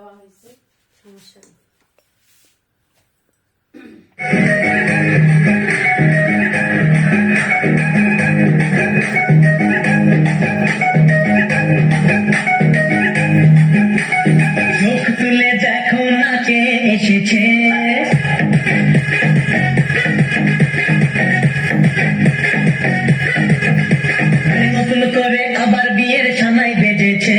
দেওয়া হয়েছে সমস্যা নেই করে আবার বিয়ের সানাই বেজেছে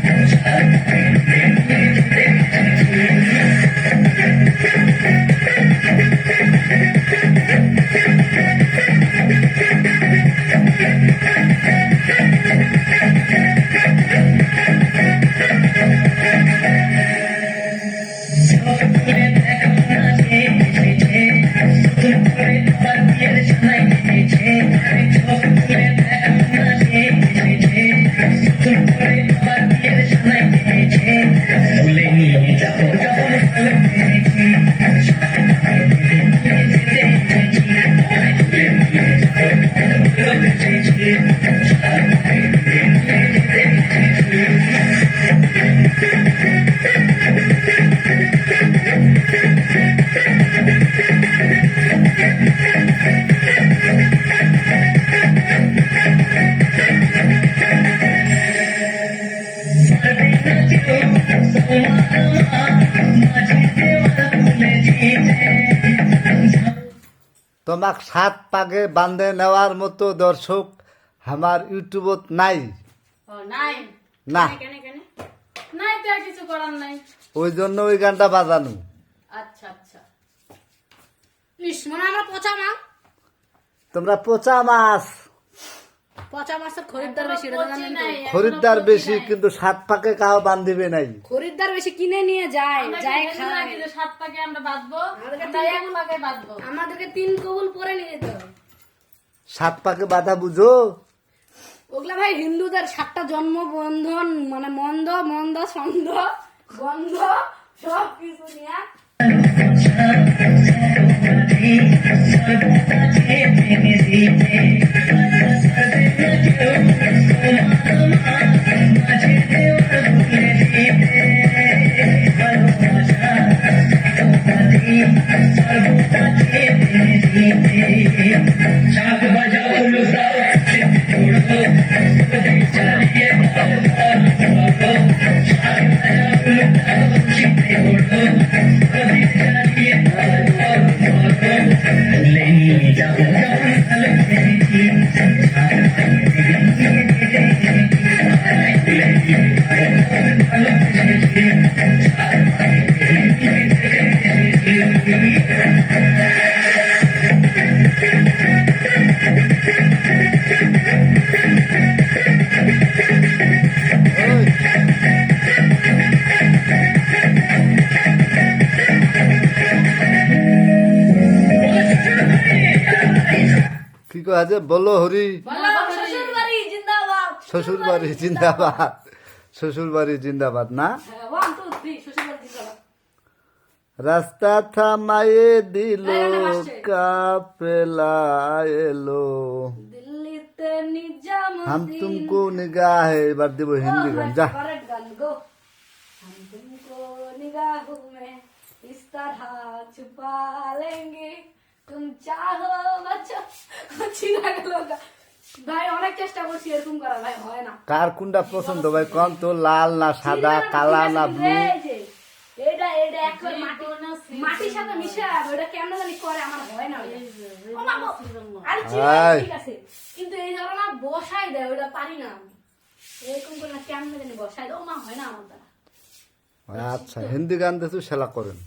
তোমাক সাত পাগে বান্ধে নেওয়ার মতো দর্শক আমার ইউটিউবত নাই। না। ওই জন্য ওই গানটা বাজানো। আচ্ছা আচ্ছা। তোমরা পচা মাছ। পচা মাছের খরিদ্দার বেশি এটা জানেন তো? খরিদ্দার বেশি কিন্তু সাত পাকে কাহো বান্ধিবে নাই। খরিদ্দার বেশি কিনে নিয়ে যায় যায় খায়। সাত পাকে আমরা বাঁধবো এক পাকে বাঁধবো। আমাদেরকে তিন কবুল পরে নিয়ে যেতে সাত পাকে বাধা বুঝো? ওগুলা ভাই হিন্দুদের সাতটা জন্ম বন্ধন মানে মন্দ মন্দ ছন্দ গন্ধ সব কিছু নিয়ে। কয় যে বলো হরি শ্বশুর বাড়ি জিন্দাবাদ শ্বশুর বাড়ি জিন্দাবাদ শ্বশুর বাড়ি জিন্দাবাদ না ওয়ান টু থ্রি শ্বশুর বাড়ি জিন্দাবাদ রাস্তা থামায়ে দিল না, না, আসছে। কাপেলা এলো দিল্লিতে নিজামুদ্দিন হাম তুমকো নিগাহে এবার দিব হিন্দি গান যা करेक्ट गान गो हम तुमको निगाहों में इस तरह छुपा लेंगे तुम चाहो बच्चो চিনা গেল গা। ভাই অনেক চেষ্টা করছি এরকম করা। ভাই হয় না। কার কোনটা পছন্দ? ভাই কম তো লাল না সাদা কালা না ব্লু? এটা এটা একবার মাটি মাটির সাথে মিশে ওটা কেমন জানি করে আমার হয় না ওটা। ও মা গো, আরে ঠিক আছে, ভাই। ঠিক আছে। কিন্তু এই ধরো না বসাই দেয় ওটা পারি না। এরকম করে কেমন জানি বসাই দেয়। ও মা হয় না আমার দ্বারা। আচ্ছা হিন্দি গান দেখু সেলা করেন।